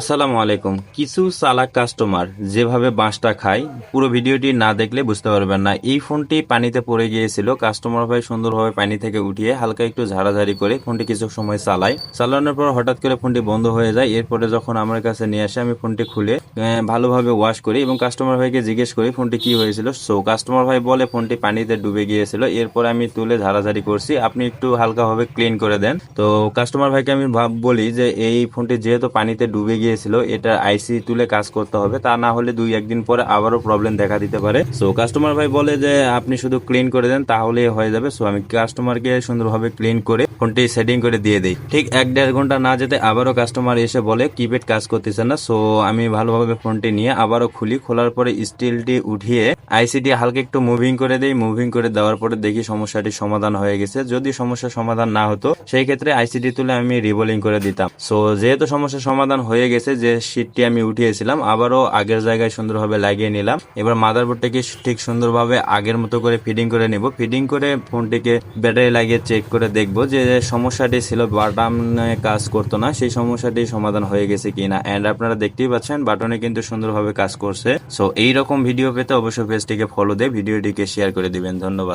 আসসালামু আলাইকুম। কিছু চালাক কাস্টমার যেভাবে বাঁশটা খায়, পুরো ভিডিওটি না দেখলে বুঝতে পারবেন না। এই ফোনটি পানিতে পড়ে গিয়েছিল। কাস্টমার ভাই সুন্দরভাবে পানি থেকে উঠিয়ে হালকা একটু ঝাড়াঝাড়ি করে ফোনটি কিছু সময় চালায়। চালানোর পর হঠাৎ করে ফোনটি বন্ধ হয়ে যায়। এরপরে যখন আমার কাছে নিয়ে আসে, আমি ফোনটি খুলে ভালোভাবে ওয়াশ করি এবং কাস্টমার ভাইকে জিজ্ঞেস করি ফোনটি কি হয়েছিল। সো কাস্টমার ভাই বলে ফোনটি পানিতে ডুবে গিয়েছিল। এরপর আমি তুলে ঝাড়াঝাড়ি করছি। আপনি একটু হালকাভাবে ক্লিন করে দেন। তো, কাস্টমার ভাইকে আমি বলি যে, এই ফোনটি যেহেতু পানিতে ডুবে গিয়েছিল, এটা আইসি তুলে কাজ করতে হবে। তা না হলে দুই, একদিন পরে আবারও প্রবলেম দেখা দিতে পারে। সো কাস্টমার ভাই বলে যে, আপনি শুধু ক্লিন করে দেন তাহলে হয়ে যাবে। সো আমি কাস্টমারকে সুন্দরভাবে ক্লিন করে ফোনটি সেটিং করে দিয়ে দেই। ঠিক এক দেড় ঘণ্টা না যেতে আবারও কাস্টমার এসে বলে, কিপ্যাড কাজ করতেছে না। সো আমি ভালোভাবে ফোনটি নিয়ে আবারও খুলি। খোলার পরে স্টিলটি উঠিয়ে আইসিটি হালকা একটু মুভিং করে দেই। মুভিং করে দেওয়ার পরে দেখি সমস্যাটি সমাধান হয়ে গেছে। যদি সমস্যার সমাধান না হতো, সেই ক্ষেত্রে আইসিটি তুলে আমি রিবোলিং করে দিতাম। সো যেহেতু সমস্যার সমাধান হয়ে গেছে, যে শীটটি আমি উঠিয়েছিলাম, আবারও আগের জায়গায় সুন্দরভাবে লাগিয়ে নিলাম। এবার মাদারবোর্ডটাকে ঠিক সুন্দরভাবে আগের মতো করে ফিডিং করে নিব। ফিডিং করে ফোনটিকে ব্যাটারি লাগিয়ে চেক করে দেখব যে সমস্যাটি ছিল বাটন কাজ করতো না, সেই সমস্যাটি সমাধান হয়ে গেছে কিনা। এন্ড আপনারা দেখতেই পাচ্ছেন, বাটনে কিন্তু সুন্দরভাবে কাজ করছে। সো এইরকম ভিডিও পেতে অবশ্যই পেজটিকে ফলো দিয়ে ভিডিওটিকে শেয়ার করে দিবেন। ধন্যবাদ।